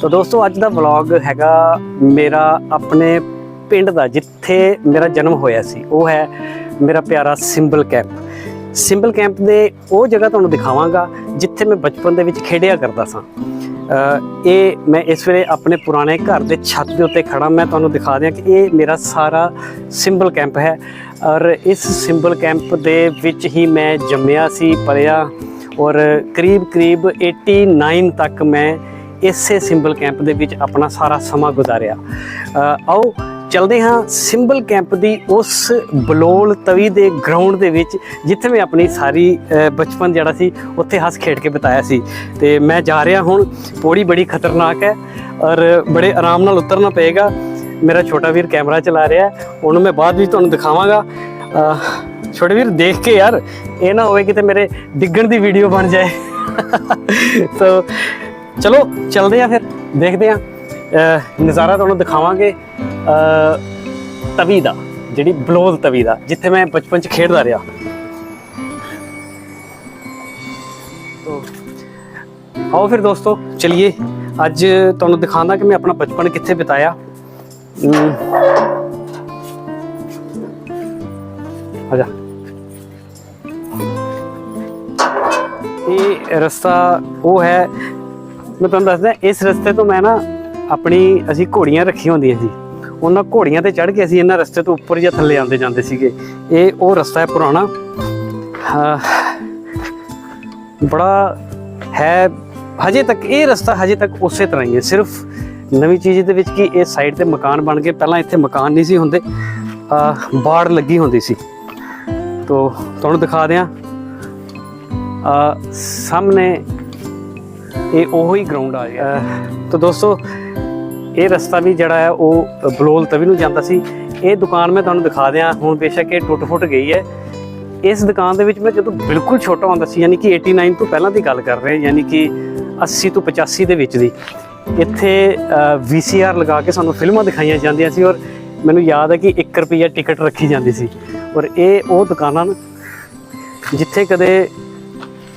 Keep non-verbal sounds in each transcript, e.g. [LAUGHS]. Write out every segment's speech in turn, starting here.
ਤਾਂ ਦੋਸਤੋ, ਅੱਜ ਦਾ ਵਲੌਗ ਹੈਗਾ ਮੇਰਾ ਆਪਣੇ ਪਿੰਡ ਦਾ, ਜਿੱਥੇ ਮੇਰਾ ਜਨਮ ਹੋਇਆ ਸੀ। ਉਹ ਹੈ ਮੇਰਾ ਪਿਆਰਾ ਸਿੰਬਲ ਕੈਂਪ ਸਿੰਬਲ ਕੈਂਪ ਦੇ ਉਹ ਜਗ੍ਹਾ ਤੁਹਾਨੂੰ ਦਿਖਾਵਾਂਗਾ, ਜਿੱਥੇ ਮੈਂ ਬਚਪਨ ਦੇ ਵਿੱਚ ਖੇਡਿਆ ਕਰਦਾ ਸਾਂ। ਇਹ ਮੈਂ ਇਸ ਵੇਲੇ ਆਪਣੇ ਪੁਰਾਣੇ ਘਰ ਦੇ ਛੱਤ ਦੇ ਉੱਤੇ ਖੜਾ ਮੈਂ ਤੁਹਾਨੂੰ ਦਿਖਾ ਦਿਆਂ ਕਿ ਇਹ ਮੇਰਾ ਸਾਰਾ ਸਿੰਬਲ ਕੈਂਪ ਹੈ। ਔਰ ਇਸ ਸਿੰਬਲ ਕੈਂਪ ਦੇ ਵਿੱਚ ਹੀ ਮੈਂ ਜੰਮਿਆ ਸੀ ਪਲਿਆ ਔਰ ਕਰੀਬ ਕਰੀਬ 89 ਤੱਕ ਮੈਂ ਇਸੇ ਸਿੰਬਲ ਕੈਂਪ ਦੇ ਵਿੱਚ ਆਪਣਾ ਸਾਰਾ ਸਮਾਂ ਗੁਜ਼ਾਰਿਆ। ਆਓ ਚਲਦੇ ਹਾਂ ਸਿੰਬਲ ਕੈਂਪ ਦੀ ਉਸ ਬਲੋਲ ਤਵੀ ਦੇ ਗਰਾਊਂਡ ਦੇ ਵਿੱਚ ਜਿੱਥੇ ਮੈਂ ਆਪਣੀ ਸਾਰੀ ਬਚਪਨ ਜਿਹੜਾ ਸੀ ਉੱਥੇ ਹੱਸ ਖੇਡ ਕੇ ਬਿਤਾਇਆ ਸੀ। ਤੇ ਮੈਂ ਜਾ ਰਿਹਾ ਹੁਣ ਪੌੜੀ ਬੜੀ ਖਤਰਨਾਕ ਹੈ ਔਰ ਬੜੇ ਆਰਾਮ ਨਾਲ ਉਤਰਨਾ ਪਏਗਾ। ਮੇਰਾ ਛੋਟਾ ਵੀਰ ਕੈਮਰਾ ਚਲਾ ਰਿਹਾ ਉਹਨੂੰ ਮੈਂ ਬਾਅਦ ਵਿੱਚ ਤੁਹਾਨੂੰ ਦਿਖਾਵਾਂਗਾ। ਅ, ਛੋਟੇ ਵੀਰ ਦੇਖ ਕੇ ਯਾਰ ਇਹ ਨਾ ਹੋਵੇ ਕਿਤੇ ਮੇਰੇ ਡਿੱਗਣ ਦੀ ਵੀਡੀਓ ਬਣ ਜਾਏ। [LAUGHS] ਸੋ ਚਲੋ ਚਲਦੇ ਆ ਫਿਰ ਦੇਖਦੇ ਆ ਨਜ਼ਾਰਾ ਤੁਹਾਨੂੰ ਦਿਖਾਵਾਂਗੇ ਤਵੀ ਦਾ ਜਿਹੜੀ ਬਲੋਲ ਤਵੀ ਦਾ ਜਿੱਥੇ ਮੈਂ ਬਚਪਨ ਚ ਖੇਡਦਾ ਰਿਹਾ। ਆਓ ਫਿਰ ਦੋਸਤੋ ਚਲਿਏ। ਅੱਜ ਤੁਹਾਨੂੰ ਦਿਖਾਉਂਦਾ ਕਿ ਮੈਂ ਆਪਣਾ ਬਚਪਨ ਕਿੱਥੇ ਬਿਤਾਇਆ। ਹਮ, ਇਹ ਰਸਤਾ ਉਹ ਹੈ ਮੈਂ ਤੁਹਾਨੂੰ ਦੱਸਦਾ, ਇਸ ਰਸਤੇ ਤੋਂ ਮੈਂ ਨਾ ਆਪਣੀ ਅਸੀਂ ਘੋੜੀਆਂ ਰੱਖੀਆਂ ਹੁੰਦੀਆਂ ਸੀ। ਉਹਨਾਂ ਘੋੜੀਆਂ ਤੇ ਚੜ੍ਹ ਕੇ ਅਸੀਂ ਇਹਨਾਂ ਰਸਤੇ ਤੋਂ ਉੱਪਰ ਜਾਂ ਥੱਲੇ ਆਉਂਦੇ ਜਾਂਦੇ ਸੀਗੇ। ਇਹ ਉਹ ਰਸਤਾ ਹੈ ਪੁਰਾਣਾ। ਬੜਾ ਹੈ, ਹਜੇ ਤੱਕ, ਇਹ ਰਸਤਾ ਹਜੇ ਤੱਕ ਉਸੇ ਤਰ੍ਹਾਂ ਹੀ ਹੈ। ਸਿਰਫ ਨਵੀਂ ਚੀਜ਼ ਦੇ ਵਿੱਚ ਕਿ ਇਹ ਸਾਈਡ ਤੇ ਮਕਾਨ ਬਣ ਗਏ। ਪਹਿਲਾਂ ਇੱਥੇ ਮਕਾਨ ਨਹੀਂ ਸੀ ਹੁੰਦੇ। ਬਾੜ ਲੱਗੀ ਹੁੰਦੀ ਸੀ। ਤੋ, ਤੁਹਾਨੂੰ ਦਿਖਾ ਦਿਆਂ। ਸਾਹਮਣੇ ਇਹ ਉਹੀ ਗਰਾਊਂਡ ਆ ਗਿਆ। ਤਾਂ ਦੋਸਤੋ ਇਹ ਰਸਤਾ ਵੀ ਜਿਹੜਾ ਹੈ ਉਹ ਬਲੋਲ ਤਵੀ ਨੂੰ ਜਾਂਦਾ ਸੀ। ਇਹ ਦੁਕਾਨ ਮੈਂ ਤੁਹਾਨੂੰ ਦਿਖਾ ਦਿਆਂ ਹੁਣ ਬੇਸ਼ੱਕ ਇਹ ਟੁੱਟ-ਫੁੱਟ ਗਈ ਹੈ। ਇਸ ਦੁਕਾਨ ਦੇ ਵਿੱਚ ਮੈਂ ਜਦੋਂ ਬਿਲਕੁਲ ਛੋਟਾ ਹੁੰਦਾ ਸੀ ਯਾਨੀ ਕਿ 89 ਤੋਂ ਪਹਿਲਾਂ ਦੀ ਗੱਲ ਕਰ ਰਹੇ ਹਾਂ ਯਾਨੀ ਕਿ 80 ਤੋਂ 85 ਦੇ ਵਿੱਚ ਦੀ। ਇੱਥੇ VCR ਲਗਾ ਕੇ ਸਾਨੂੰ ਫਿਲਮਾਂ ਦਿਖਾਈਆਂ ਜਾਂਦੀਆਂ ਸੀ ਔਰ ਮੈਨੂੰ ਯਾਦ ਹੈ ਕਿ 1 ਰੁਪਿਆ ਟਿਕਟ ਰੱਖੀ ਜਾਂਦੀ ਸੀ। ਔਰ ਇਹ ਉਹ ਦੁਕਾਨਾਂ ਨੇ ਜਿੱਥੇ ਕਦੇ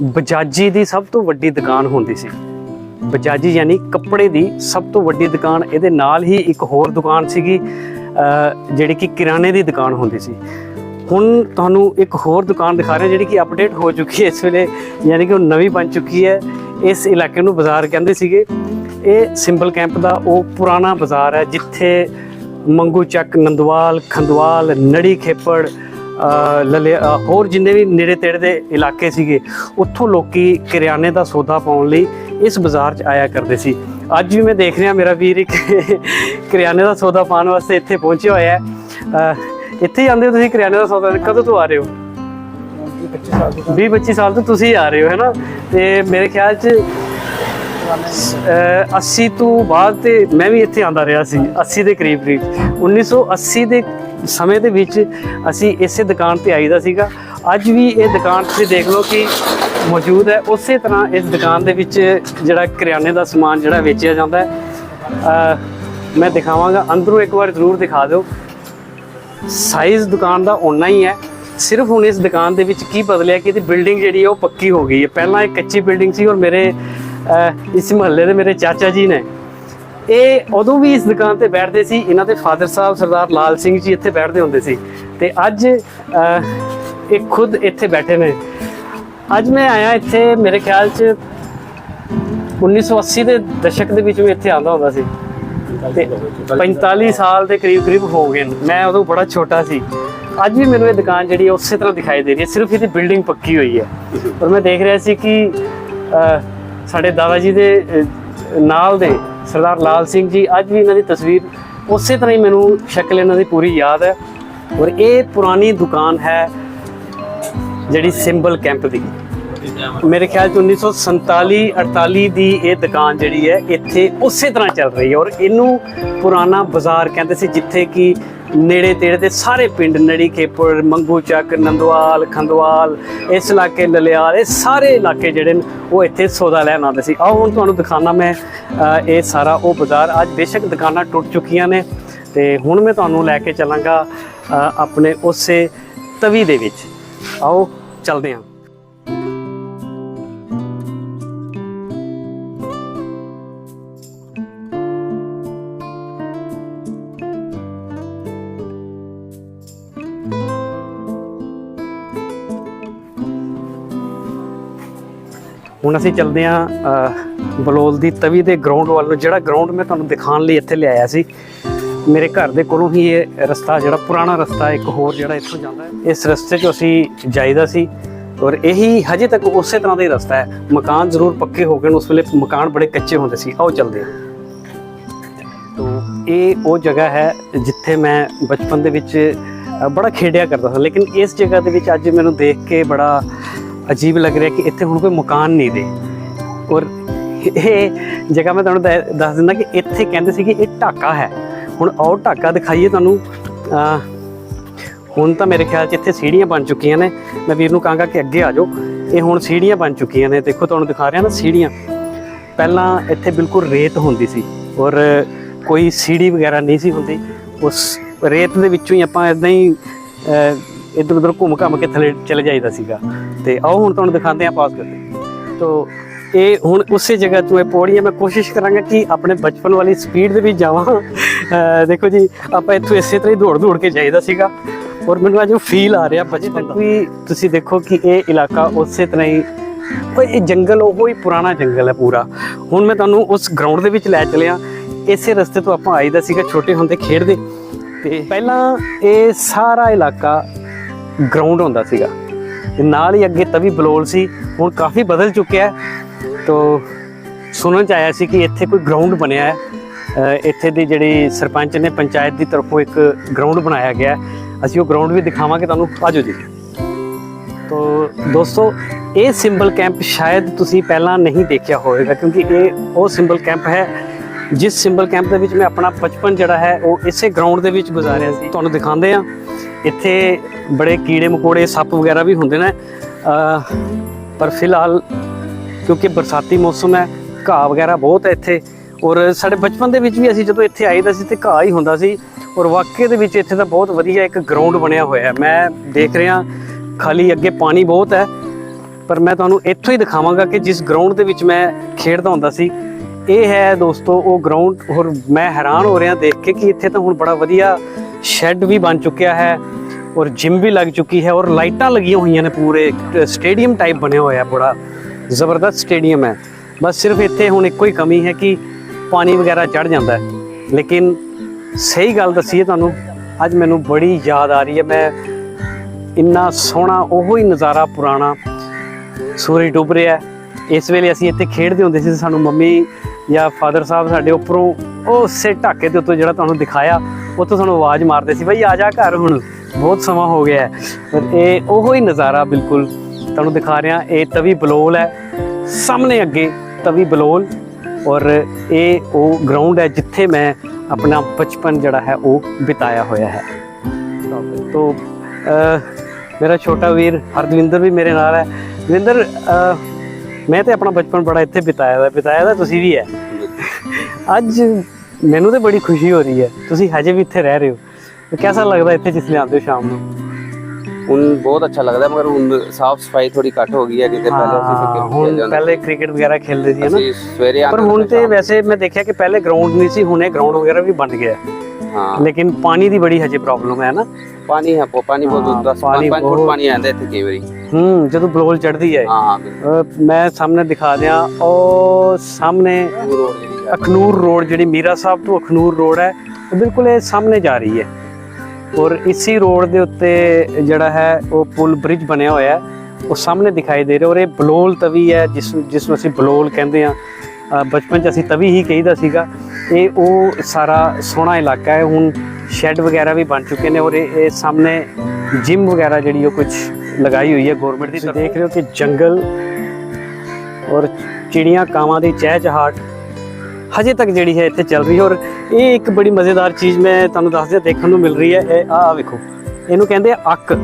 ਬਜਾਜੀ ਦੀ ਸਭ ਤੋਂ ਵੱਡੀ ਦੁਕਾਨ ਹੁੰਦੀ ਸੀ। ਬਜਾਜੀ ਯਾਨੀ ਕੱਪੜੇ ਦੀ ਸਭ ਤੋਂ ਵੱਡੀ ਦੁਕਾਨ, ਇਹਦੇ ਨਾਲ ਹੀ ਇੱਕ ਹੋਰ ਦੁਕਾਨ ਸੀਗੀ ਜਿਹੜੀ ਕਿ ਕਿਰਾਣੇ ਦੀ ਦੁਕਾਨ ਹੁੰਦੀ ਸੀ। ਹੁਣ ਤੁਹਾਨੂੰ ਇੱਕ ਹੋਰ ਦੁਕਾਨ ਦਿਖਾ ਰਹੇ, ਜਿਹੜੀ ਕਿ ਅਪਡੇਟ ਹੋ ਚੁੱਕੀ ਹੈ ਇਸ ਵੇਲੇ, ਯਾਨੀ ਕਿ ਉਹ ਨਵੀਂ ਬਣ ਚੁੱਕੀ ਹੈ। ਇਸ ਇਲਾਕੇ ਨੂੰ ਬਾਜ਼ਾਰ ਕਹਿੰਦੇ ਸੀਗੇ। ਇਹ ਸਿੰਬਲ ਕੈਂਪ ਦਾ ਉਹ ਪੁਰਾਣਾ ਬਾਜ਼ਾਰ ਹੈ, ਜਿੱਥੇ ਮੰਗੂ ਚੱਕ, ਨੰਦਵਾਲ, ਖੰਦਵਾਲ, ਨੜੀ ਖੇਪੜ ਲਲੇ ਹੋਰ ਜਿੰਨੇ ਵੀ ਨੇੜੇ ਤੇੜੇ ਦੇ ਇਲਾਕੇ ਸੀਗੇ, ਉੱਥੋਂ ਲੋਕੀ ਕਿਰਿਆਨੇ ਦਾ ਸੌਦਾ ਪਾਉਣ ਲਈ ਇਸ ਬਾਜ਼ਾਰ 'ਚ ਆਇਆ ਕਰਦੇ ਸੀ। ਅੱਜ ਵੀ ਮੈਂ ਦੇਖ ਰਿਹਾ, ਮੇਰਾ ਵੀਰ ਇੱਕ [LAUGHS] ਕਿਰਿਆਨੇ ਦਾ ਸੌਦਾ ਪਾਉਣ ਵਾਸਤੇ ਇੱਥੇ ਪਹੁੰਚਿਆ ਹੋਇਆ ਹੈ। ਇੱਥੇ ਹੀ ਆਉਂਦੇ ਹੋ ਤੁਸੀਂ ਕਿਰਿਆਨੇ ਦਾ ਸੌਦਾ? ਕਦੋਂ ਤੋਂ ਆ ਰਹੇ ਹੋ? 20 25 ਸਾਲ ਤੋਂ ਤੁਸੀਂ ਆ ਰਹੇ ਹੋ, ਹੈਨਾ? ਤੇ ਮੇਰੇ ਖਿਆਲ 'ਚ, ਅਹ 80 ਤੋਂ ਬਾਅਦ ਤੇ ਮੈਂ ਵੀ ਇੱਥੇ ਆਂਦਾ ਰਿਹਾ ਸੀ 80 ਦੇ ਕਰੀਬ ਕਰੀਬ 1980 ਦੇ ਸਮੇਂ ਦੇ ਵਿੱਚ ਅਸੀਂ ਇਸੇ ਦੁਕਾਨ ਤੇ ਆਈਦਾ ਸੀਗਾ। ਅੱਜ ਵੀ ਇਹ ਦੁਕਾਨ ਤੁਸੀਂ ਦੇਖ ਲਓ ਕਿ ਮੌਜੂਦ ਹੈ। ਉਸੇ ਤਰ੍ਹਾਂ ਇਸ ਦੁਕਾਨ ਦੇ ਵਿੱਚ ਜਿਹੜਾ ਕਰਿਆਨੇ ਦਾ ਸਮਾਨ ਜਿਹੜਾ ਵੇਚਿਆ ਜਾਂਦਾ ਹੈ। ਮੈਂ ਦਿਖਾਵਾਂਗਾ। ਅੰਦਰੋਂ ਇੱਕ ਵਾਰ ਜ਼ਰੂਰ ਦਿਖਾ ਦਿਓ। ਸਾਈਜ਼ ਦੁਕਾਨ ਦਾ ਓਨਾ ਹੀ ਹੈ। ਸਿਰਫ ਹੁਣ ਇਸ ਦੁਕਾਨ ਦੇ ਵਿੱਚ ਕੀ ਬਦਲਿਆ ਕਿ ਇਹਦੀ ਬਿਲਡਿੰਗ ਜਿਹੜੀ ਹੈ ਉਹ ਪੱਕੀ ਹੋ ਗਈ ਹੈ। ਪਹਿਲਾਂ ਇਹ ਕੱਚੀ ਬਿਲਡਿੰਗ ਸੀ ਔਰ ਮੇਰੇ ਇਸ ਮਹੱਲੇ ਦੇ ਮੇਰੇ ਚਾਚਾ ਜੀ ਨੇ ਇਹ ਉਦੋਂ ਵੀ ਇਸ ਦੁਕਾਨ ਤੇ ਬੈਠਦੇ ਸੀ, ਇਹਨਾਂ ਦੇ ਫਾਦਰ ਸਾਹਿਬ ਸਰਦਾਰ ਲਾਲ ਸਿੰਘ ਜੀ ਇੱਥੇ ਬੈਠਦੇ ਹੁੰਦੇ ਸੀ। ਤੇ ਅੱਜ ਇਹ ਖੁਦ ਇੱਥੇ ਬੈਠੇ ਨੇ। ਅੱਜ ਮੈਂ ਆਇਆ ਇੱਥੇ, ਮੇਰੇ ਖਿਆਲ 'ਚ 1980 ਦੇ ਦਸ਼ਕ ਦੇ ਵਿੱਚ ਮੈਂ ਇੱਥੇ ਆਉਂਦਾ ਹੁੰਦਾ ਸੀ। ਤੇ 45 ਸਾਲ ਦੇ ਕਰੀਬ ਕਰੀਬ ਹੋ ਗਏ ਨੇ। ਮੈਂ ਉਦੋਂ ਬੜਾ ਛੋਟਾ ਸੀ। ਅੱਜ ਵੀ ਮੈਨੂੰ ਇਹ ਦੁਕਾਨ ਜਿਹੜੀ ਹੈ, ਉਸੇ ਤਰ੍ਹਾਂ ਦਿਖਾਈ ਦੇ ਰਹੀ ਹੈ। ਸਿਰਫ ਇਹਦੀ ਬਿਲਡਿੰਗ ਪੱਕੀ ਹੋਈ ਹੈ। ਪਰ ਮੈਂ ਦੇਖ ਰਿਹਾ ਸੀ ਕਿ ਸਾਡੇ ਦਾਦਾ ਜੀ ਦੇ ਨਾਲ ਦੇ ਸਰਦਾਰ ਲਾਲ ਸਿੰਘ ਜੀ, ਅੱਜ ਵੀ ਇਹਨਾਂ ਦੀ ਤਸਵੀਰ ਉਸੇ ਤਰ੍ਹਾਂ ਹੀ ਮੈਨੂੰ ਸ਼ਕਲ ਇਹਨਾਂ ਦੀ ਪੂਰੀ ਯਾਦ ਹੈ ਔਰ ਇਹ ਪੁਰਾਣੀ ਦੁਕਾਨ ਹੈ ਜਿਹੜੀ ਸਿੰਬਲ ਕੈਂਪ ਦੀ। ਮੇਰੇ ਖਿਆਲ ਚ 1947 48 ਦੀ ਇਹ ਦੁਕਾਨ ਜਿਹੜੀ ਹੈ, ਇੱਥੇ ਉਸੇ ਤਰ੍ਹਾਂ ਚੱਲ ਰਹੀ ਹੈ ਔਰ ਇਹਨੂੰ ਪੁਰਾਣਾ ਬਾਜ਼ਾਰ ਕਹਿੰਦੇ ਸੀ, ਜਿੱਥੇ ਕਿ ਨੇੜੇ ਤੇੜੇ ਦੇ ਸਾਰੇ ਪਿੰਡ ਨੜੀ ਖੇਪੁਰ, ਮੰਗੂ ਚੱਕ, ਨੰਦਵਾਲ, ਖੰਦਵਾਲ, ਇਸ ਇਲਾਕੇ ਲਲਿਆਲ ਇਹ ਸਾਰੇ ਇਲਾਕੇ ਜਿਹੜੇ ਨੇ, ਉਹ ਇੱਥੇ ਸੌਦਾ ਲੈਣ ਆਉਂਦੇ ਸੀ। ਆਓ ਹੁਣ ਤੁਹਾਨੂੰ ਦਿਖਾਣਾ ਮੈਂ ਇਹ ਸਾਰਾ ਉਹ ਬਾਜ਼ਾਰ। ਅੱਜ ਬੇਸ਼ੱਕ ਦੁਕਾਨਾਂ ਟੁੱਟ ਚੁੱਕੀਆਂ ਨੇ ਤੇ ਹੁਣ ਮੈਂ ਤੁਹਾਨੂੰ ਲੈ ਕੇ ਚੱਲਾਂਗਾ ਆਪਣੇ ਉਸੇ ਤਵੀ ਦੇ ਵਿੱਚ। ਆਓ, ਚੱਲਦੇ ਹਾਂ। ਹੁਣ ਅਸੀਂ ਚੱਲਦੇ ਹਾਂ ਬਲੋਲ ਦੀ ਤਵੀ ਦੇ ਗਰਾਊਂਡ ਵੱਲ ਨੂੰ। ਜਿਹੜਾ ਗਰਾਊਂਡ ਮੈਂ ਤੁਹਾਨੂੰ ਦਿਖਾਉਣ ਲਈ ਇੱਥੇ ਲਿਆਇਆ ਸੀ, ਮੇਰੇ ਘਰ ਦੇ ਕੋਲੋਂ ਹੀ ਇਹ ਰਸਤਾ, ਜਿਹੜਾ ਪੁਰਾਣਾ ਰਸਤਾ, ਇੱਕ ਹੋਰ ਜਿਹੜਾ ਇੱਥੋਂ ਜਾਂਦਾ ਹੈ, ਇਸ ਰਸਤੇ 'ਚ ਅਸੀਂ ਜਾਈਦਾ ਸੀ। ਔਰ ਇਹੀ ਹਜੇ ਤੱਕ ਉਸੇ ਤਰ੍ਹਾਂ ਦਾ ਹੀ ਰਸਤਾ ਹੈ। ਮਕਾਨ ਜ਼ਰੂਰ ਪੱਕੇ ਹੋ ਗਏ ਨੇ, ਉਸ ਵੇਲੇ ਮਕਾਨ ਬੜੇ ਕੱਚੇ ਹੁੰਦੇ ਸੀ। ਆਓ ਚੱਲਦੇ ਹਾਂ। ਤੋ, ਇਹ ਉਹ ਜਗ੍ਹਾ ਹੈ ਜਿੱਥੇ ਮੈਂ ਬਚਪਨ ਦੇ ਵਿੱਚ ਬੜਾ ਖੇਡਿਆ ਕਰਦਾ ਸੀ। ਲੇਕਿਨ ਇਸ ਜਗ੍ਹਾ ਦੇ ਵਿੱਚ ਅੱਜ ਮੈਨੂੰ ਦੇਖ ਕੇ ਬੜਾ ਅਜੀਬ ਲੱਗ ਰਿਹਾ ਕਿ ਇੱਥੇ ਹੁਣ ਕੋਈ ਮਕਾਨ ਨਹੀਂ ਦੇ। ਔਰ ਇਹ ਜਗ੍ਹਾ ਮੈਂ ਤੁਹਾਨੂੰ ਦੱਸ ਦੱਸ ਦਿੰਦਾ ਕਿ ਇੱਥੇ ਕਹਿੰਦੇ ਸੀ ਕਿ ਇਹ ਢਾਕਾ ਹੈ। ਹੁਣ ਆਓ ਢਾਕਾ ਦਿਖਾਈਏ ਤੁਹਾਨੂੰ। ਹੁਣ ਤਾਂ ਮੇਰੇ ਖਿਆਲ 'ਚ ਇੱਥੇ ਸੀੜੀਆਂ ਬਣ ਚੁੱਕੀਆਂ ਨੇ। ਮੈਂ ਵੀਰ ਨੂੰ ਕਹਾਂਗਾ ਕਿ ਅੱਗੇ ਆ ਜਾਓ। ਇਹ ਹੁਣ ਸੀੜੀਆਂ ਬਣ ਚੁੱਕੀਆਂ ਨੇ। ਦੇਖੋ ਤੁਹਾਨੂੰ ਦਿਖਾ ਰਿਹਾ ਨਾ ਸੀੜੀਆਂ। ਪਹਿਲਾਂ ਇੱਥੇ ਬਿਲਕੁਲ ਰੇਤ ਹੁੰਦੀ ਸੀ। ਔਰ ਕੋਈ ਸੀੜੀ ਵਗੈਰਾ ਨਹੀਂ ਸੀ ਹੁੰਦੀ। ਉਸ ਰੇਤ ਦੇ ਵਿੱਚੋਂ ਹੀ ਆਪਾਂ ਇਦਾਂ ਹੀ ਇੱਧਰ ਉੱਧਰ ਘੁੰਮ ਘੰਮ ਕੇ ਥੱਲੇ ਚਲੇ ਜਾਈਦਾ ਸੀਗਾ। ਤੇ ਆਓ ਹੁਣ ਤੁਹਾਨੂੰ ਦਿਖਾਉਂਦੇ ਹਾਂ ਪਾਸ ਕਰਕੇ ਤੋ ਇਹ ਹੁਣ ਉਸੇ ਜਗ੍ਹਾ ਤੋਂ ਇਹ ਪੌੜੀਆਂ ਮੈਂ ਕੋਸ਼ਿਸ਼ ਕਰਾਂਗਾ ਕਿ ਆਪਣੇ ਬਚਪਨ ਵਾਲੀ ਸਪੀਡ ਦੇ ਵਿੱਚ ਜਾਵਾਂ। ਦੇਖੋ ਜੀ, ਆਪਾਂ ਇੱਥੋਂ ਇਸੇ ਤਰ੍ਹਾਂ ਹੀ ਦੌੜ ਦੌੜ ਕੇ ਜਾਈਦਾ ਸੀਗਾ। ਔਰ ਮੈਨੂੰ ਅੱਜ ਫੀਲ ਆ ਰਿਹਾ ਬਚਪਨ ਦਾ। ਵੀ ਤੁਸੀਂ ਦੇਖੋ ਕਿ ਇਹ ਇਲਾਕਾ ਉਸੇ ਤਰ੍ਹਾਂ ਹੀ, ਓਏ, ਇਹ ਜੰਗਲ ਉਹ ਹੀ ਪੁਰਾਣਾ ਜੰਗਲ ਹੈ ਪੂਰਾ। ਹੁਣ ਮੈਂ ਤੁਹਾਨੂੰ ਉਸ ਗਰਾਊਂਡ ਦੇ ਵਿੱਚ ਲੈ ਚਲਿਆ। ਇਸੇ ਰਸਤੇ ਤੋਂ ਆਪਾਂ ਆਈਦਾ ਸੀਗਾ ਛੋਟੇ ਹੁੰਦੇ ਖੇਡਦੇ। ਤੇ ਪਹਿਲਾਂ ਇਹ ਸਾਰਾ ਇਲਾਕਾ ਗਰਾਊਂਡ ਹੁੰਦਾ ਸੀਗਾ। ਤੇ ਨਾਲ ਹੀ ਅੱਗੇ ਤਵੀ ਬਲੋਲ ਸੀ, ਹੁਣ ਕਾਫੀ ਬਦਲ ਚੁੱਕਿਆ ਹੈ। ਤੋ ਸੁਣਨ ਚ ਆਇਆ ਸੀ ਕਿ ਇੱਥੇ ਕੋਈ ਗਰਾਊਂਡ ਬਣਿਆ ਹੈ। ਇੱਥੇ ਦੀ ਜਿਹੜੀ ਸਰਪੰਚ ਨੇ ਪੰਚਾਇਤ ਦੀ ਤਰਫੋਂ ਇੱਕ ਗਰਾਊਂਡ ਬਣਾਇਆ ਗਿਆ ਅਸੀਂ ਉਹ ਗਰਾਊਂਡ ਵੀ ਦਿਖਾਵਾਂਗੇ ਤੁਹਾਨੂੰ, ਆਜੋ ਜੀ। ਤੋ ਦੋਸਤੋ, ਇਹ ਸਿੰਬਲ ਕੈਂਪ ਸ਼ਾਇਦ ਤੁਸੀਂ ਪਹਿਲਾਂ ਨਹੀਂ ਦੇਖਿਆ ਹੋਵੇਗਾ, ਕਿਉਂਕਿ ਇਹ ਉਹ ਸਿੰਬਲ ਕੈਂਪ ਹੈ, ਜਿਸ ਸਿੰਬਲ ਕੈਂਪ ਦੇ ਵਿੱਚ ਮੈਂ ਆਪਣਾ ਬਚਪਨ ਜਿਹੜਾ ਹੈ, ਉਹ ਇਸੇ ਗਰਾਊਂਡ ਦੇ ਵਿੱਚ ਗੁਜ਼ਾਰਿਆ ਸੀ। ਤੁਹਾਨੂੰ ਦਿਖਾਉਂਦੇ ਆ ਇੱਥੇ ਬੜੇ ਕੀੜੇ ਮਕੋੜੇ, ਸੱਪ ਵਗੈਰਾ ਵੀ ਹੁੰਦੇ ਨੇ। ਪਰ ਫਿਲਹਾਲ ਕਿਉਂਕਿ ਬਰਸਾਤੀ ਮੌਸਮ ਹੈ, ਘਾਹ ਵਗੈਰਾ ਬਹੁਤ ਹੈ ਇੱਥੇ। ਔਰ ਸਾਡੇ ਬਚਪਨ ਦੇ ਵਿੱਚ ਵੀ ਅਸੀਂ ਜਦੋਂ ਇੱਥੇ ਆਈਦਾ ਸੀ ਤੇ ਘਾਹ ਹੀ ਹੁੰਦਾ ਸੀ। ਔਰ ਵਾਕਈ ਦੇ ਵਿੱਚ ਇੱਥੇ ਤਾਂ ਬਹੁਤ ਵਧੀਆ ਇੱਕ ਗਰਾਊਂਡ ਬਣਿਆ ਹੋਇਆ ਹੈ। ਮੈਂ ਦੇਖ ਰਿਹਾ, ਖਾਲੀ ਅੱਗੇ ਪਾਣੀ ਬਹੁਤ ਹੈ। ਪਰ ਮੈਂ ਤੁਹਾਨੂੰ ਇੱਥੋਂ ਹੀ ਦਿਖਾਵਾਂਗਾ ਕਿ ਜਿਸ ਗਰਾਊਂਡ ਦੇ ਵਿੱਚ ਮੈਂ ਖੇਡਦਾ ਹੁੰਦਾ ਸੀ, ਇਹ ਹੈ ਦੋਸਤੋ ਉਹ ਗਰਾਊਂਡ ਔਰ ਮੈਂ ਹੈਰਾਨ ਹੋ ਰਿਹਾ ਦੇਖ ਕੇ ਕਿ ਇੱਥੇ ਤਾਂ ਹੁਣ ਬੜਾ ਵਧੀਆ ਸ਼ੈੱਡ ਵੀ ਬਣ ਚੁੱਕਿਆ ਹੈ ਔਰ ਜਿਮ ਵੀ ਲੱਗ ਚੁੱਕੀ ਹੈ ਔਰ ਲਾਈਟਾਂ ਲੱਗੀਆਂ ਹੋਈਆਂ ਨੇ ਪੂਰੇ ਸਟੇਡੀਅਮ ਟਾਈਪ ਬਣਿਆ ਹੋਇਆ ਬੜਾ, ਜ਼ਬਰਦਸਤ ਸਟੇਡੀਅਮ ਹੈ। ਬਸ ਸਿਰਫ ਇੱਥੇ ਹੁਣ ਇੱਕੋ ਹੀ ਕਮੀ ਹੈ ਕਿ ਪਾਣੀ ਵਗੈਰਾ ਚੜ ਜਾਂਦਾ ਹੈ। ਲੇਕਿਨ ਸਹੀ ਗੱਲ ਦੱਸੀਏ ਤੁਹਾਨੂੰ, ਅੱਜ ਮੈਨੂੰ ਬੜੀ ਯਾਦ ਆ ਰਹੀ ਹੈ, ਮੈਂ ਇੰਨਾ ਸੋਹਣਾ ਉਹੋ ਹੀ ਨਜ਼ਾਰਾ ਪੁਰਾਣਾ ਸੂਰਜ ਡੁੱਬ ਰਿਹਾ ਇਸ ਵੇਲੇ ਅਸੀਂ ਇੱਥੇ ਖੇਡਦੇ ਹੁੰਦੇ ਸੀ, ਸਾਨੂੰ ਮੰਮੀ ਜਾਂ ਫਾਦਰ ਸਾਹਿਬ ਸਾਡੇ ਉੱਪਰੋਂ ਉਹ ਸੇ ਢਾਕੇ ਦੇ ਉੱਤੇ ਜਿਹੜਾ ਤੁਹਾਨੂੰ ਦਿਖਾਇਆ ਉੱਥੋਂ ਸਾਨੂੰ ਆਵਾਜ਼ ਮਾਰਦੇ ਸੀ, ਬਈ ਆ ਜਾ ਘਰ ਹੁਣ। ਬਹੁਤ ਸਮਾਂ ਹੋ ਗਿਆ ਹੈ। ਇਹ ਉਹੋ ਹੀ ਨਜ਼ਾਰਾ ਬਿਲਕੁਲ ਤੁਹਾਨੂੰ ਦਿਖਾ ਰਿਹਾ। ਇਹ ਤਵੀ ਬਲੋਲ ਹੈ। ਸਾਹਮਣੇ ਅੱਗੇ ਤਵੀ ਬਲੋਲ ਔਰ ਇਹ ਉਹ ਗਰਾਊਂਡ ਹੈ ਜਿੱਥੇ ਮੈਂ ਆਪਣਾ ਬਚਪਨ ਜਿਹੜਾ ਹੈ ਉਹ ਬਿਤਾਇਆ ਹੋਇਆ ਹੈ। ਤੋ ਮੇਰਾ ਛੋਟਾ ਵੀਰ ਹਰਦਵਿੰਦਰ ਵੀ ਮੇਰੇ ਨਾਲ ਹੈ। ਦਵਿੰਦਰ ਮੈਂ ਤੇ ਆਪਣਾ ਬਚਪਨ ਬੜਾ ਇੱਥੇ ਬਿਤਾਇਆ ਦਾ ਬਿਤਾਇਆ ਦਾ ਤੁਸੀਂ ਵੀ ਹੈ। ਅੱਜ ਮੈਨੂੰ ਤੇ ਬੜੀ ਖੁਸ਼ੀ ਹੋ ਰਹੀ ਹੈ। ਤੁਸੀਂ ਹਜੇ ਵੀ ਇੱਥੇ ਰਹਿ ਰਹੇ ਹੋ। ਤੇ ਕਿਹਦਾ ਲੱਗਦਾ ਇੱਥੇ ਜਿਸ ਆਉਂਦੇ ਹੋ ਸ਼ਾਮ ਨੂੰ? ਹੁਣ ਬਹੁਤ ਅੱਛਾ ਲੱਗਦਾ ਮਗਰ ਹੁਣ ਸਾਫ਼ ਸਫ਼ਾਈ ਥੋੜੀ ਘੱਟ ਹੋ ਗਈ ਹੈ ਕਿਤੇ ਪਹਿਲੇ ਅਸੀਂ ਹਾਂ, ਸਿੱਕੇ ਹੁਣ ਪਹਿਲੇ ਕ੍ਰਿਕਟ ਵਗੈਰਾ ਖੇਡਦੇ ਸੀ ਹੈ ਨਾ? ਅਸੀਂ ਸਵੇਰੇ ਪਰ ਆਉਂਦੇ ਹੁਣ ਤੇ ਸ਼ਾਮ ਵੈਸੇ ਮੈਂ ਦੇਖਿਆ ਕਿ ਪਹਿਲੇ ਗਰਾਊਂਡ ਨਹੀਂ ਸੀ ਹੁਣੇ ਗਰਾਊਂਡ ਵਗੈਰਾ ਵੀ ਬਣ ਗਿਆ। ਹੈ। ਨੂੰ। ਹਾਂ ਲੇਕਿਨ ਪਾਣੀ ਦੀ ਬੜੀ ਹਜੇ ਪ੍ਰੋਬਲਮ ਹੈ ਨਾ? ਪਾਣੀ ਹੈ ਪੋ- ਪਾਣੀ ਬਹੁਤ ਹਾਂ, 10 ਪਾਣੀ 5 ਫੁੱਟ ਬਹੁਤ- ਪਾਣੀ ਆਂਦਾ ਇੱਥੇ ਕਈ ਵਾਰੀ। ਹੂੰ ਜਦੋਂ ਬਲੋਲ ਚੜਦੀ ਹੈ। ਹਾਂ ਹਾਂ ਬਿਲਕੁਲ। ਅਹ ਮੈਂ ਸਾਹਮਣੇ ਦਿਖਾ ਦਿਆਂ ਉਹ ਸਾਹਮਣੇ ਅਖਨੂਰ ਰੋਡ ਜਿਹੜੀ ਮੀਰਾ ਸਾਹਿਬ ਤੋਂ ਅਖਨੂਰ ਰੋਡ ਹੈ ਉਹ ਬਿਲਕੁਲ ਇਹ ਸਾਹਮਣੇ ਜਾ ਰਹੀ ਹੈ। ਔਰ ਇਸੇ ਰੋਡ ਦੇ ਉੱਤੇ ਜਿਹੜਾ ਹੈ ਉਹ ਪੁਲ ਬ੍ਰਿਜ ਬਣਿਆ ਹੋਇਆ ਹੈ। ਉਹ ਸਾਹਮਣੇ ਦਿਖਾਈ ਦੇ ਰਿਹਾ ਔਰ ਇਹ ਬਲੋਲ ਤਵੀ ਹੈ ਜਿਸ ਜਿਸ ਨੂੰ ਅਸੀਂ ਬਲੋਲ ਕਹਿੰਦੇ ਆ ਬਚਪਨ 'ਚ ਅਸੀਂ ਤਵੀ ਹੀ ਕਹੀਦਾ ਸੀਗਾ। ਇਹ ਉਹ ਸਾਰਾ ਸੋਹਣਾ ਇਲਾਕਾ ਹੈ। ਹੁਣ ਸ਼ੈੱਡ ਵਗੈਰਾ ਵੀ ਬਣ ਚੁੱਕੇ ਨੇ ਔਰ ਇਹ ਇਹ ਸਾਹਮਣੇ ਜਿਮ ਵਗੈਰਾ ਜਿਹੜੀ ਉਹ ਕੁਝ ਲਗਾਈ ਹੋਈ ਹੈ ਗਵਰਨਮੈਂਟ ਦੀ ਦੇਖ ਰਹੇ ਹੋ ਕਿ ਜੰਗਲ ਔਰ ਚਿੜੀਆਂ ਕਾਵਾਂ ਦੀ ਚਹਿਚਹਾਟ ਹਜੇ ਤੱਕ ਜਿਹੜੀ ਹੈ ਇੱਥੇ ਚੱਲ ਰਹੀ ਹੈ ਔਰ ਇਹ ਇੱਕ ਬੜੀ ਮਜ਼ੇਦਾਰ ਚੀਜ਼ ਮੈਂ ਤੁਹਾਨੂੰ ਦੱਸ ਦਿਆਂ ਦੇਖਣ ਨੂੰ ਮਿਲ ਰਹੀ ਹੈ। ਇਹ ਆਹ ਵੇਖੋ, ਇਹਨੂੰ ਕਹਿੰਦੇ ਆ ਅੱਕ।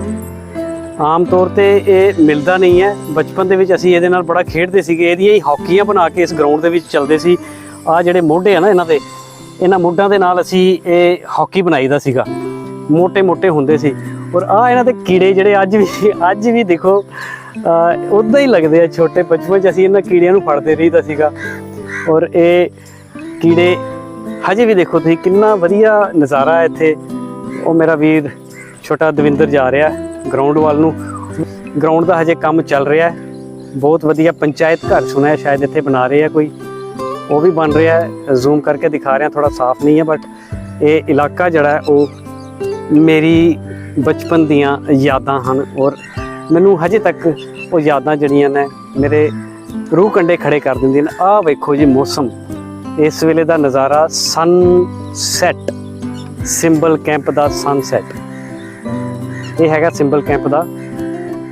ਆਮ ਤੌਰ ਤੇ ਇਹ ਮਿਲਦਾ ਨਹੀਂ ਹੈ। ਬਚਪਨ ਦੇ ਵਿੱਚ ਅਸੀਂ ਇਹਦੇ ਨਾਲ ਬੜਾ ਖੇਡਦੇ ਸੀਗੇ। ਇਹਦੀਆਂ ਹੀ ਹਾਕੀਆਂ ਬਣਾ ਕੇ ਇਸ ਗਰਾਊਂਡ ਦੇ ਵਿੱਚ ਚੱਲਦੇ ਸੀ। ਆਹ ਜਿਹੜੇ ਮੋਢੇ ਆ ਨਾ ਇਹਨਾਂ ਦੇ, ਇਹਨਾਂ ਮੋਢਾਂ ਦੇ ਨਾਲ ਅਸੀਂ ਇਹ ਹਾਕੀ ਬਣਾਈਦਾ ਸੀਗਾ। ਮੋਟੇ ਮੋਟੇ ਹੁੰਦੇ ਸੀ। ਔਰ ਆਹ ਇਹਨਾਂ ਦੇ ਕੀੜੇ ਜਿਹੜੇ ਅੱਜ ਵੀ ਅੱਜ ਵੀ ਦੇਖੋ ਉਦਾਂ ਹੀ ਲੱਗਦੇ ਆ ਛੋਟੇ। ਬਚਪਨ 'ਚ ਅਸੀਂ ਇਹਨਾਂ ਕੀੜਿਆਂ ਨੂੰ ਫੜਦੇ ਰਹੀਦਾ ਸੀਗਾ। ਔਰ ਇਹ ਕੀੜੇ ਹਜੇ ਵੀ ਦੇਖੋ ਤੁਸੀਂ, ਕਿੰਨਾ ਵਧੀਆ ਨਜ਼ਾਰਾ ਹੈ ਇੱਥੇ। ਉਹ ਮੇਰਾ ਵੀਰ ਛੋਟਾ ਦਵਿੰਦਰ ਜਾ ਰਿਹਾ ਗਰਾਊਂਡ ਵੱਲ ਨੂੰ। ਗਰਾਊਂਡ ਦਾ ਹਜੇ ਕੰਮ ਚੱਲ ਰਿਹਾ ਹੈ। ਬਹੁਤ ਵਧੀਆ ਪੰਚਾਇਤ ਘਰ ਸੁਣਿਆ ਸ਼ਾਇਦ ਇੱਥੇ ਬਣਾ ਰਹੇ ਆ ਕੋਈ। ਉਹ ਵੀ ਬਣ ਰਿਹਾ ਹੈ। ਜ਼ੂਮ ਕਰਕੇ ਦਿਖਾ ਰਿਹਾ ਥੋੜਾ ਸਾਫ਼ ਨਹੀਂ ਹੈ ਬਟ ਇਹ ਇਲਾਕਾ ਜਿਹੜਾ ਉਹ ਮੇਰੀ ਬਚਪਨ ਦੀਆਂ ਯਾਦਾਂ ਹਨ। ਔਰ ਮੈਨੂੰ ਹਜੇ ਤੱਕ ਉਹ ਯਾਦਾਂ ਜਿਹੜੀਆਂ ਨੇ, ਮੇਰੇ ਰੂਹ ਕੰਡੇ ਖੜੇ ਕਰ ਦਿੰਦੀਆਂ ਨੇ। ਆਹ ਵੇਖੋ ਜੀ ਮੌਸਮ। ਇਸ ਵੇਲੇ ਦਾ ਨਜ਼ਾਰਾ ਸਨਸੈਟ ਸਿੰਬਲ ਕੈਂਪ ਦਾ ਸਨਸੈਟ ਇਹ ਹੈਗਾ ਸਿੰਬਲ ਕੈਂਪ ਦਾ।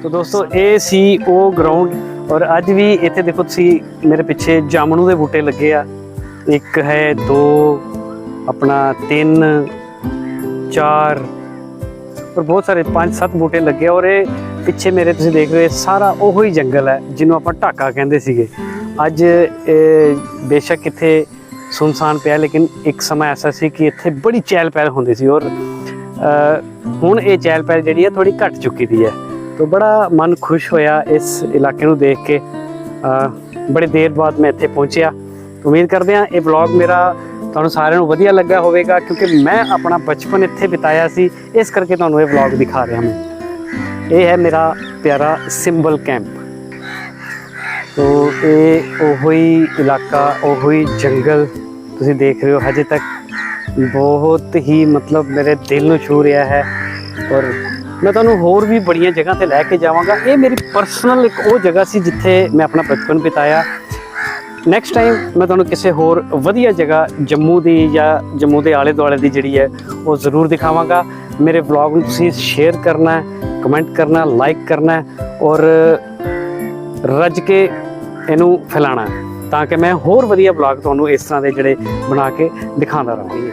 ਤੋ ਦੋਸਤੋ, ਇਹ ਸੀ ਉਹ ਗਰਾਊਂਡ ਔਰ ਅੱਜ ਵੀ ਇੱਥੇ ਦੇਖੋ ਤੁਸੀਂ, ਮੇਰੇ ਪਿੱਛੇ ਜਾਮਣੂ ਦੇ ਬੂਟੇ ਲੱਗੇ ਆ। ਇੱਕ ਹੈ, ਦੋ, ਆਪਣਾ ਤਿੰਨ, ਚਾਰ ਔਰ ਬਹੁਤ ਸਾਰੇ ਪੰਜ, ਸੱਤ ਬੂਟੇ ਲੱਗੇ ਔਰ ਇਹ ਪਿੱਛੇ ਮੇਰੇ ਤੁਸੀਂ ਦੇਖ ਰਹੇ ਹੋ ਸਾਰਾ ਉਹੋ ਹੀ ਜੰਗਲ ਹੈ, ਜਿਹਨੂੰ ਆਪਾਂ ਢਾਕਾ ਕਹਿੰਦੇ ਸੀਗੇ। ਅੱਜ ਬੇਸ਼ੱਕ ਇੱਥੇ ਸੁਨਸਾਨ ਪਿਆ, ਲੇਕਿਨ ਇੱਕ ਸਮਾਂ ਐਸਾ ਸੀ ਕਿ ਇੱਥੇ ਬੜੀ ਚਹਿਲ ਪਹਿਲ ਹੁੰਦੀ ਸੀ ਔਰ ਹੁਣ ਇਹ ਚਹਿਲ ਪਹਿਲ ਜਿਹੜੀ ਹੈ ਥੋੜੀ ਘਟ ਚੁੱਕੀ ਦੀ ਹੈ। ਤੋ ਬੜਾ ਮਨ ਖੁਸ਼ ਹੋਇਆ ਇਸ ਇਲਾਕੇ ਨੂੰ ਦੇਖ ਕੇ। ਬੜੇ ਦੇਰ ਬਾਅਦ ਮੈਂ ਇੱਥੇ ਪਹੁੰਚਿਆ। ਉਮੀਦ ਕਰਦੇ ਹਾਂ ਇਹ ਵਲੌਗ ਮੇਰਾ ਤੁਹਾਨੂੰ ਸਾਰਿਆਂ ਨੂੰ ਵਧੀਆ ਲੱਗਾ ਹੋਵੇਗਾ, ਕਿਉਂਕਿ ਮੈਂ ਆਪਣਾ ਬਚਪਨ ਇੱਥੇ ਬਿਤਾਇਆ ਸੀ। ਇਸ ਕਰਕੇ ਤੁਹਾਨੂੰ ਇਹ ਵਲੌਗ ਦਿਖਾ ਰਿਹਾ ਮੈਂ। ਇਹ ਹੈ ਮੇਰਾ ਪਿਆਰਾ ਸਿੰਬਲ ਕੈਂਪ। ਤੋ ਇਹ ਉਹੋ ਇਲਾਕਾ, ਉਹੋ ਹੀ ਜੰਗਲ ਤੁਸੀਂ ਦੇਖ ਰਹੇ ਹੋ, ਹਜੇ ਤੱਕ ਬਹੁਤ ਹੀ ਮਤਲਬ ਮੇਰੇ ਦਿਲ ਨੂੰ ਛੂ ਰਿਹਾ ਹੈ। ਔਰ ਮੈਂ ਤੁਹਾਨੂੰ ਹੋਰ ਵੀ ਬੜੀਆਂ ਜਗ੍ਹਾ ਤੇ ਲੈ ਕੇ ਜਾਵਾਂਗਾ। ਇਹ ਮੇਰੀ ਪਰਸਨਲ ਇੱਕ ਉਹ ਜਗ੍ਹਾ ਸੀ ਜਿੱਥੇ ਮੈਂ ਆਪਣਾ ਬਚਪਨ ਬਿਤਾਇਆ। ਨੈਕਸਟ ਟਾਈਮ ਮੈਂ ਤੁਹਾਨੂੰ ਕਿਸੇ ਹੋਰ ਵਧੀਆ ਜਗ੍ਹਾ ਜੰਮੂ ਦੀ ਜਾਂ ਜੰਮੂ ਦੇ ਆਲੇ ਦੁਆਲੇ ਦੀ ਜਿਹੜੀ ਹੈ, ਉਹ ਜ਼ਰੂਰ ਦਿਖਾਵਾਂਗਾ। ਮੇਰੇ ਵਲੌਗ ਨੂੰ ਤੁਸੀਂ ਸ਼ੇਅਰ ਕਰਨਾ ਹੈ ਕਮੈਂਟ ਕਰਨਾ ਲਾਈਕ ਕਰਨਾ ਔਰ ਰੱਜ ਕੇ ਇਹਨੂੰ ਫੈਲਾਣਾ ਹੈ। ਤਾਂ ਕਿ ਮੈਂ ਹੋਰ ਵਧੀਆ ਵਲੌਗ ਤੁਹਾਨੂੰ ਇਸ ਤਰ੍ਹਾਂ ਦੇ ਜਿਹੜੇ ਬਣਾ ਕੇ ਦਿਖਾਉਂਦਾ ਰਹਾਂਗੀ